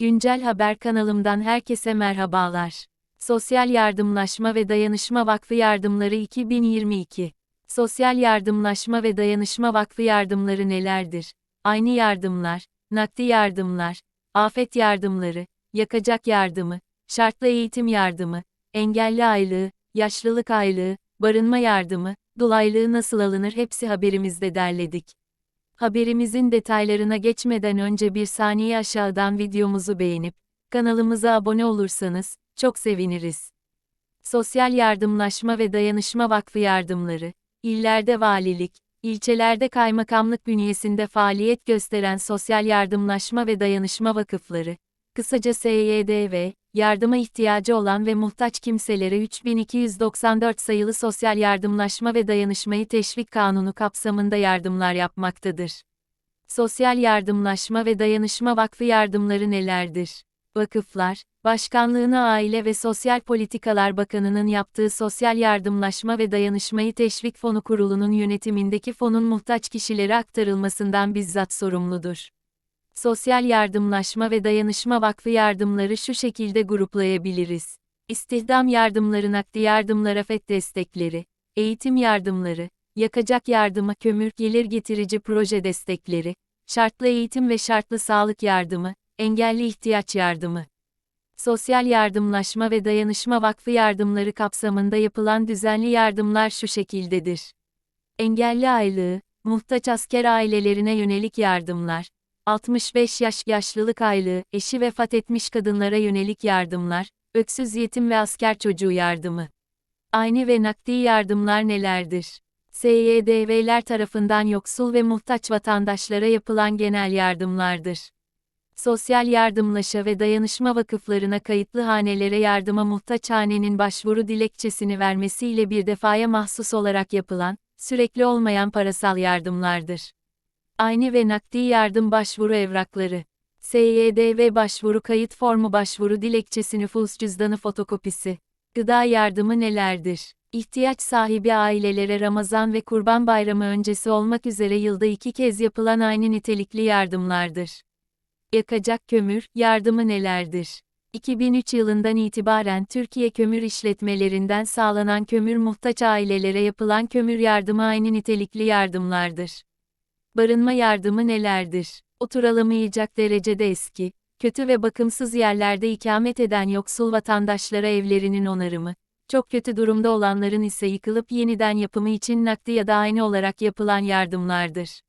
Güncel Haber kanalımdan herkese merhabalar. Sosyal Yardımlaşma ve Dayanışma Vakfı Yardımları 2022 Sosyal Yardımlaşma ve Dayanışma Vakfı yardımları nelerdir? Aynı yardımlar, nakdi yardımlar, afet yardımları, yakacak yardımı, şartlı eğitim yardımı, engelli aylığı, yaşlılık aylığı, barınma yardımı, dul aylığı nasıl alınır hepsi haberimizde derledik. Haberimizin detaylarına geçmeden önce bir saniye aşağıdan videomuzu beğenip, kanalımıza abone olursanız, çok seviniriz. Sosyal Yardımlaşma ve Dayanışma Vakfı yardımları, illerde valilik, ilçelerde kaymakamlık bünyesinde faaliyet gösteren Sosyal Yardımlaşma ve Dayanışma Vakıfları, kısaca SYDV, yardıma ihtiyacı olan ve muhtaç kimselere 3294 sayılı Sosyal Yardımlaşma ve Dayanışmayı Teşvik Kanunu kapsamında yardımlar yapmaktadır. Sosyal Yardımlaşma ve Dayanışma Vakfı yardımları nelerdir? Vakıflar, Başkanlığını Aile ve Sosyal Politikalar Bakanı'nın yaptığı Sosyal Yardımlaşma ve Dayanışmayı Teşvik Fonu Kurulu'nun yönetimindeki fonun muhtaç kişilere aktarılmasından bizzat sorumludur. Sosyal Yardımlaşma ve Dayanışma Vakfı yardımları şu şekilde gruplayabiliriz. İstihdam yardımları, nakdi yardımlar, afet destekleri, eğitim yardımları, yakacak yardımı, kömür, gelir getirici proje destekleri, şartlı eğitim ve şartlı sağlık yardımı, engelli ihtiyaç yardımı. Sosyal Yardımlaşma ve Dayanışma Vakfı yardımları kapsamında yapılan düzenli yardımlar şu şekildedir. Engelli aylığı, muhtaç asker ailelerine yönelik yardımlar, 65 yaş yaşlılık aylığı, eşi vefat etmiş kadınlara yönelik yardımlar, öksüz yetim ve asker çocuğu yardımı. Aynı ve nakdi yardımlar nelerdir? SYDV'ler tarafından yoksul ve muhtaç vatandaşlara yapılan genel yardımlardır. Sosyal Yardımlaşa ve Dayanışma Vakıflarına kayıtlı hanelere yardıma muhtaç hanenin başvuru dilekçesini vermesiyle bir defaya mahsus olarak yapılan, sürekli olmayan parasal yardımlardır. Aynı ve nakdi yardım başvuru evrakları. SYDV başvuru kayıt formu başvuru dilekçesi nüfus cüzdanı fotokopisi. Gıda yardımı nelerdir? İhtiyaç sahibi ailelere Ramazan ve Kurban Bayramı öncesi olmak üzere yılda iki kez yapılan aynı nitelikli yardımlardır. Yakacak kömür yardımı nelerdir? 2003 yılından itibaren Türkiye kömür işletmelerinden sağlanan kömür muhtaç ailelere yapılan kömür yardımı aynı nitelikli yardımlardır. Barınma yardımı nelerdir? Oturalamayacak derecede eski, kötü ve bakımsız yerlerde ikamet eden yoksul vatandaşlara evlerinin onarımı, çok kötü durumda olanların ise yıkılıp yeniden yapımı için nakdi ya da aynı olarak yapılan yardımlardır.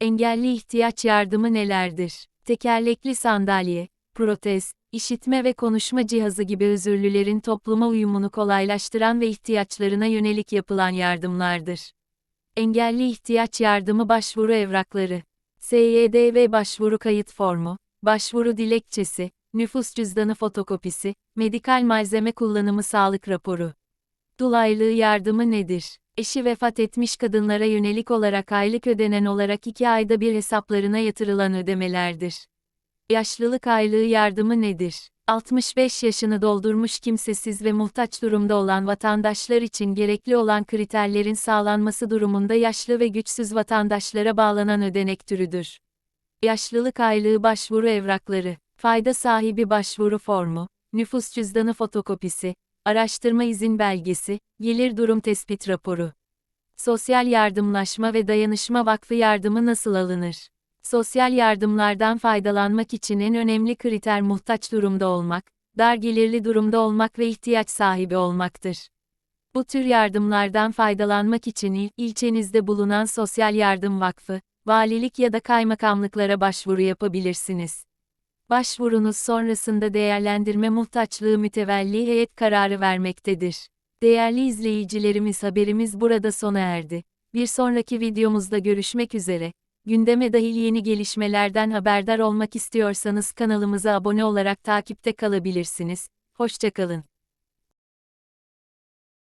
Engelli ihtiyaç yardımı nelerdir? Tekerlekli sandalye, protez, işitme ve konuşma cihazı gibi özürlülerin topluma uyumunu kolaylaştıran ve ihtiyaçlarına yönelik yapılan yardımlardır. Engelli ihtiyaç yardımı başvuru evrakları. SYDV başvuru kayıt formu, başvuru dilekçesi, nüfus cüzdanı fotokopisi, medikal malzeme kullanımı sağlık raporu. Dul yardımı nedir? Eşi vefat etmiş kadınlara yönelik olarak aylık ödenen olarak iki ayda bir hesaplarına yatırılan ödemelerdir. Yaşlılık aylığı yardımı nedir? 65 yaşını doldurmuş kimsesiz ve muhtaç durumda olan vatandaşlar için gerekli olan kriterlerin sağlanması durumunda yaşlı ve güçsüz vatandaşlara bağlanan ödenek türüdür. Yaşlılık aylığı başvuru evrakları, fayda sahibi başvuru formu, nüfus cüzdanı fotokopisi, araştırma izin belgesi, gelir durum tespit raporu. Sosyal Yardımlaşma ve Dayanışma Vakfı yardımı nasıl alınır? Sosyal yardımlardan faydalanmak için en önemli kriter muhtaç durumda olmak, dar gelirli durumda olmak ve ihtiyaç sahibi olmaktır. Bu tür yardımlardan faydalanmak için il, ilçenizde bulunan Sosyal Yardım Vakfı, valilik ya da kaymakamlıklara başvuru yapabilirsiniz. Başvurunuz sonrasında değerlendirme muhtaçlığı mütevelli heyet kararı vermektedir. Değerli izleyicilerimiz haberimiz burada sona erdi. Bir sonraki videomuzda görüşmek üzere. Gündeme dahil yeni gelişmelerden haberdar olmak istiyorsanız kanalımıza abone olarak takipte kalabilirsiniz. Hoşçakalın.